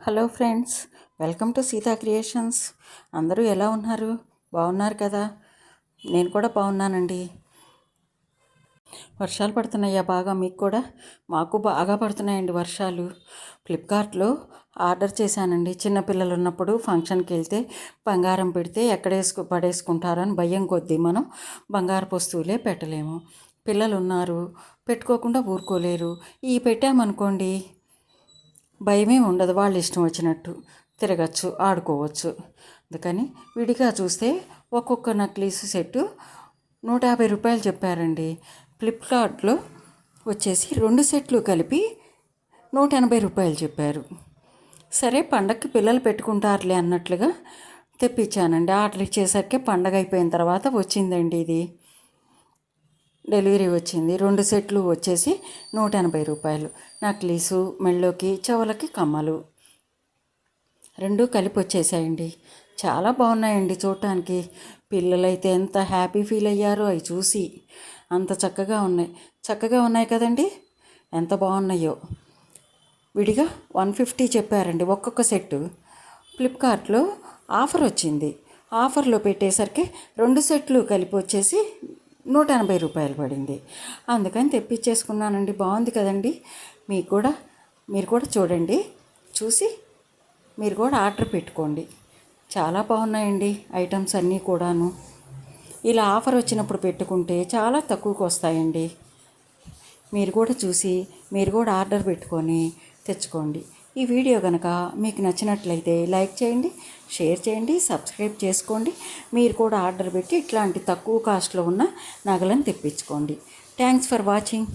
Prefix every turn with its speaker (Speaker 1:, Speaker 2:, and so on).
Speaker 1: Hello friends welcome to Sita creations. అందరూ ఎలా ఉన్నారు? బాగున్నారు కదా? నేను కూడా బాగున్నానండి. వర్షాలు పడుతున్నాయా బాగా? మీకు కూడా? మాకు బాగా పడుతున్నాయండి వర్షాలు. ఫ్లిప్కార్ట్లో ఆర్డర్ చేశానండి. చిన్నపిల్లలు ఉన్నప్పుడు ఫంక్షన్కి వెళ్తే బంగారం పెడితే ఎక్కడేసుకు పడేసుకుంటారో అని భయం కొద్దీ మనం బంగారపు వస్తువులే పెట్టలేము. పిల్లలు ఉన్నారు పెట్టుకోకుండా ఊరుకోలేరు. ఈ పెట్టామనుకోండి భయమే ఉండదు వాళ్ళు ఇష్టం వచ్చినట్టు తిరగచ్చు ఆడుకోవచ్చు. అందుకని విడిగా చూస్తే ఒక్కొక్క నక్లీస్ సెట్టు నూట యాభై రూపాయలు చెప్పారండి. ఫ్లిప్కార్ట్లో వచ్చేసి రెండు సెట్లు కలిపి నూట ఎనభై రూపాయలు చెప్పారు. సరే పండగకి పిల్లలు పెట్టుకుంటారులే అన్నట్లుగా తెప్పించానండి. ఆర్డర్ ఇచ్చేసరికి పండగ అయిపోయిన తర్వాత వచ్చిందండి ఇది. డెలివరీ వచ్చింది. రెండు సెట్లు వచ్చేసి నూట ఎనభై రూపాయలు. నక్లీసు మెళ్ళోకి చెవులకి కమ్మలు. రెండు కలిపి వచ్చేసాయండి. చాలా బాగున్నాయండి చూడటానికి. పిల్లలైతే ఎంత హ్యాపీ ఫీల్ అయ్యారో అవి చూసి. అంత చక్కగా ఉన్నాయి. చక్కగా ఉన్నాయి కదండి? ఎంత బాగున్నాయో. విడిగా వన్ ఫిఫ్టీ చెప్పారండి ఒక్కొక్క సెట్టు. ఫ్లిప్కార్ట్లో ఆఫర్ వచ్చింది. ఆఫర్లో పెట్టేసరికి రెండు సెట్లు కలిపి వచ్చేసి నూట ఎనభై రూపాయలు పడింది. అందుకని తెప్పించేసుకున్నానండి. బాగుంది కదండి. మీకు కూడా మీరు కూడా చూడండి. చూసి మీరు కూడా ఆర్డర్ పెట్టుకోండి. చాలా బాగున్నాయండి ఐటమ్స్ అన్నీ కూడాను. ఇలా ఆఫర్ వచ్చినప్పుడు పెట్టుకుంటే చాలా తక్కువకు వస్తాయండి. మీరు కూడా చూసి మీరు కూడా ఆర్డర్ పెట్టుకొని తెచ్చుకోండి. ఈ వీడియో కనుక మీకు నచ్చినట్లయితే లైక్ చేయండి షేర్ చేయండి సబ్స్క్రైబ్ చేసుకోండి. మీరు కూడా ఆర్డర్ పెట్టి ఇట్లాంటి తక్కువ కాస్ట్లో ఉన్న నగలను తెప్పించుకోండి. Thanks for watching.